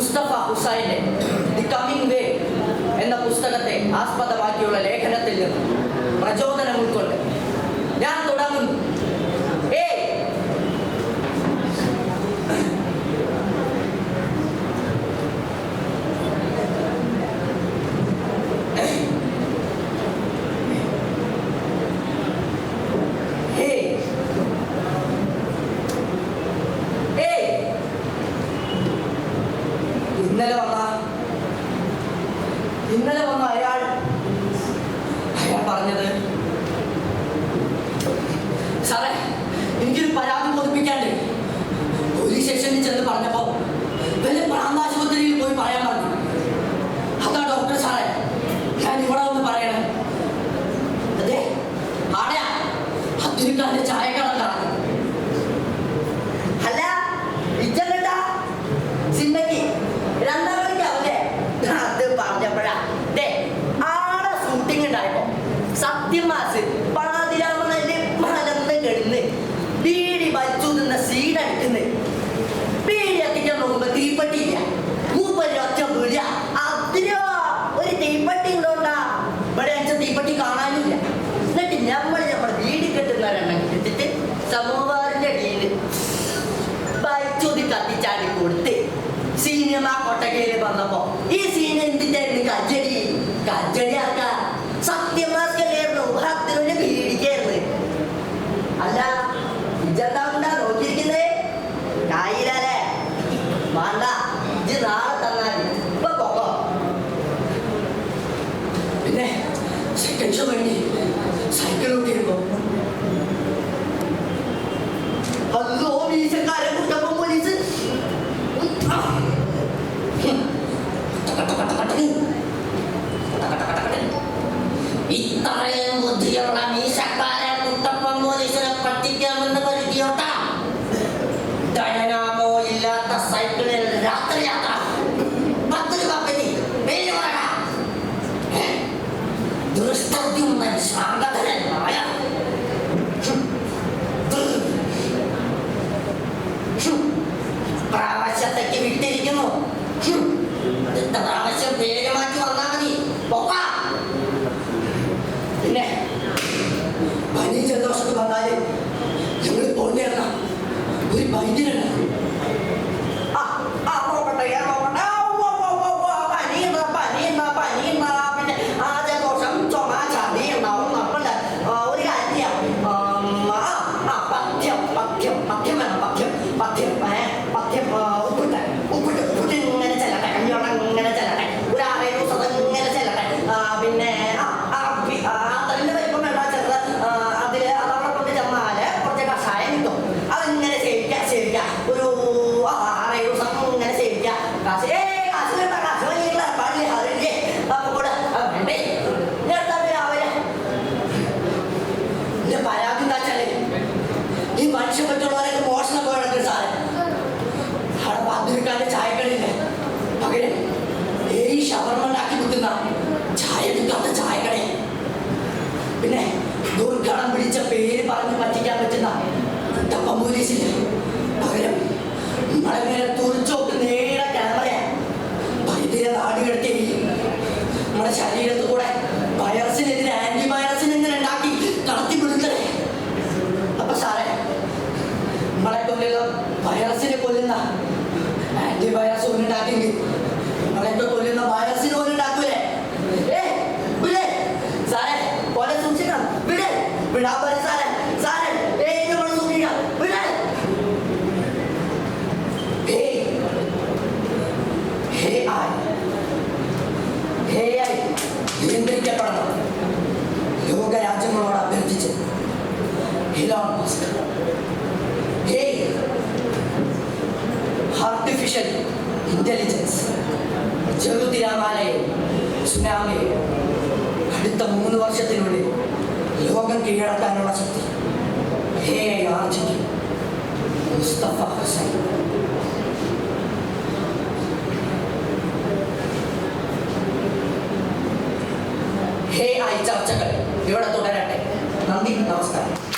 മുസ്തഫ ഹുസൈന്റെ the coming way എന്ന പുസ്തകത്തെ ആസ്പദമാക്കിയുള്ള ലേഖനത്തിൽ നിന്ന് പ്രചോദനം ഉൾക്കൊണ്ട് ഞാൻ ഇതിൽ പരാതി ഇത്രയും ബുദ്ധിയുള്ള മീശക്കാര കുട്ടപ്പൻ പോലീസിനെ പറ്റിക്കാമെന്ന് കരുതിയോട്ട ഡയനാമോ ഇല്ലാത്ത സൈക്കിളിൽ രാത്രി യാത്ര പത്ത് രൂപ പറ്റി പേര് പറ പോലീസില്ല നേരെ നമ്മുടെ ശരീരത്തിൽ കൂടെ നിയന്ത്രിക്കപ്പെടണം. ലോക രാജ്യങ്ങളോട് അഭ്യർത്ഥിച്ച് ആർട്ടിഫിഷ്യൽ ഇന്റലിജൻസ് ചെറുതിരാമാലയും സുനാമിയും അടുത്ത മൂന്ന് വർഷത്തിനുള്ളിൽ ലോകം കീഴടക്കാനുള്ള ശക്തി. ഹേ ആർജിക്കും. മുസ്തഫ ഹുസൈൻ. ഈ ചർച്ചകൾ ഇവിടെ തുടരട്ടെ. നന്ദി നമസ്കാരം.